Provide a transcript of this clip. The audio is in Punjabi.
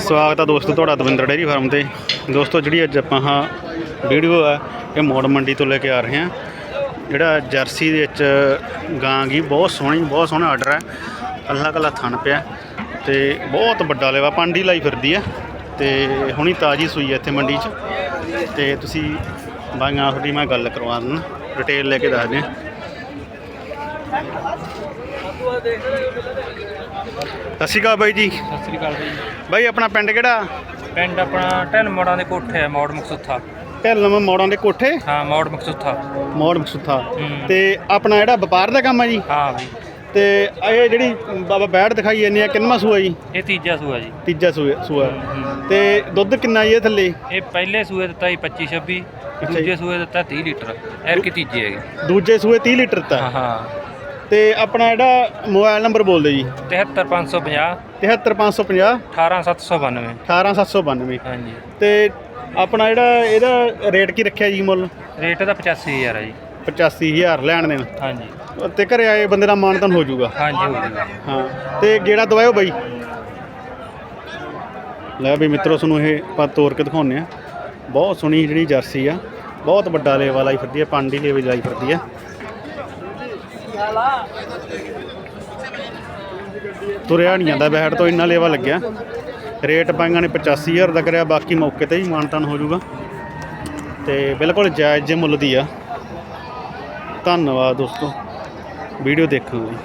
ਸਵਾਗਤ ਆ ਦੋਸਤੋ ਤੁਹਾਡਾ ਦਵਿੰਦਰ ਡੇਅਰੀ ਫਾਰਮ ਤੇ। ਦੋਸਤੋ, ਜਿਹੜੀ ਅੱਜ ਆਪਾਂ ਹਾਂ ਵੀਡੀਓ ਆ, ਇਹ ਮੋੜ ਮੰਡੀ ਤੋਂ ਲੈ ਕੇ ਆ ਰਹੇ ਹਾਂ। ਜਿਹੜਾ ਜਰਸੀ ਦੇ ਵਿੱਚ ਗਾਂ ਗਈ, ਬਹੁਤ ਸੋਹਣੀ, ਬਹੁਤ ਸੋਹਣਾ ਆਰਡਰ ਹੈ ਅੱਲਾ ਕੱਲਾ ਥਣ ਪਿਆ। ਤੇ ਬਹੁਤ ਵੱਡਾ ਲੈਵਾ, ਪਾਂਡੀ ਲਾਈ ਫਿਰਦੀ ਆ। ਤੇ ਹੁਣੀ ਤਾਜੀ ਸੂਈ ਹੈ ਇੱਥੇ ਮੰਡੀ 'ਚ। ਤੇ ਤੁਸੀਂ ਬਾਈਆਂ ਤੁਹਾਡੀ ਮੈਂ ਗੱਲ ਕਰਵਾ ਦਿੰਦਾ। ਡਿਟੇਲ ਲੈ ਕੇ ਦੱਸਦੇ ਦਿਆਂ ਸਤਿ ਸ਼੍ਰੀ ਅਕਾਲ ਬਾਈ ਜੀ। ਸਤਿ ਸ੍ਰੀ ਅਕਾਲ ਜੀ ਬਾਈ ਆਪਣਾ ਪਿੰਡ ਕਿਹੜਾ? ਪਿੰਡ ਆਪਣਾ ਢਿੱਲ ਮੋੜਾਂ ਦੇ ਕੋਠੇ ਆ ਮੋੜ ਮਕਸੁੱਥਾ। ਢਿੱਲਮ ਮੋੜਾਂ ਦੇ ਕੋਠੇ? ਹਾਂ ਮੋੜ ਮਕਸੁੱਥਾ। ਮੋੜ ਮਕਸੂਥਾ। ਹੂੰ। ਤੇ ਆਪਣਾ ਜਿਹੜਾ ਵਪਾਰ ਦਾ ਕੰਮ ਹੈ ਜੀ? ਹਾਂ ਵੀ ਤੇ ਇਹ ਜਿਹੜੀ ਬਾਬਾ ਬੈੜ ਦਿਖਾਈ ਜਾਂਦੀ ਆ ਕਿੰਨਵਾਂ ਸੂਆ ਜੀ? ਇਹ ਤੀਜਾ ਸੂਆ ਜੀ। ਤੀਜਾ ਸੂਆ ਸੂਆ। ਹੂੰ। ਤੇ ਦੁੱਧ ਕਿੰਨਾ ਜੀ ਇਹ ਥੱਲੇ? ਇਹ ਪਹਿਲੇ ਸੂਏ ਦਿੱਤਾ ਜੀ 25 26 ਜੀ। ਦੂਜੇ ਸੂਏ ਦਿੱਤਾ 30 ਲੀਟਰ। ਐਰ ਕੀ ਤੀਜੇ ਹੈਗੀ। ਦੂਜੇ ਸੂਏ 30 ਲੀਟਰ ਹਾਂ ਤਾਂ ਹਾਂ। ਤੇ ਆਪਣਾ ਜਿਹੜਾ ਮੋਬਾਈਲ ਨੰਬਰ ਬੋਲ ਦਿਓ ਜੀ 73550 73550 18792 18792 ਹਾਂਜੀ। ਤੇ ਆਪਣਾ ਜਿਹੜਾ ਇਹਦਾ ਰੇਟ ਕੀ ਰੱਖਿਆ ਜੀ ਮੁੱਲ? ਰੇਟ ਦਾ 85000 ਆ ਜੀ। 85000 ਲੈਣ ਦੇਣ। ਹਾਂਜੀ। ਤੇ ਘਰੇ ਆਏ ਬੰਦੇ ਦਾ ਮਾਨਤਨ ਹੋ ਜਾਊਗਾ। ਹਾਂਜੀ ਹੋ ਹਾਂ। ਤੇ ਗੇੜਾ ਦਵਾਇਓ ਬਾਈ। ਲੈ ਵੀ ਮਿੱਤਰੋ ਤੁਹਾਨੂੰ ਇਹ ਆਪਾਂ ਤੋਰ ਕੇ ਦਿਖਾਉਂਦੇ ਆ ਬਹੁਤ ਸੋਹਣੀ ਜਿਹੜੀ ਜਰਸੀ ਆ। ਬਹੁਤ ਵੱਡਾ ਲੇਵਾ ਲਾਈ ਫਿਰਦੀ ਆ ਪਾਂਡੀ ਲੇਵੇ ਲਾਈ ਫਿਰਦੀ ਆ। ਤੁਰਿਆ ਨਹੀਂ ਜਾਂਦਾ, ਬੈਠ ਤੋਂ ਇੰਨਾ ਲੇਵਾ ਲੱਗਿਆ। ਰੇਟ ਪਾਈਆਂ ਨੇ 85000 ਦਾ ਕਰਿਆ ਬਾਕੀ ਮੌਕੇ ਤੇ ਹੀ ਮਾਨਤਨ ਹੋ ਜਾਊਗਾ। ਤੇ ਬਿਲਕੁਲ ਜਾਇਜ਼ ਜੇ ਮੁੱਲ ਦੀ ਆ। ਧੰਨਵਾਦ ਦੋਸਤੋ, ਵੀਡੀਓ ਦੇਖਣ ਲਈ।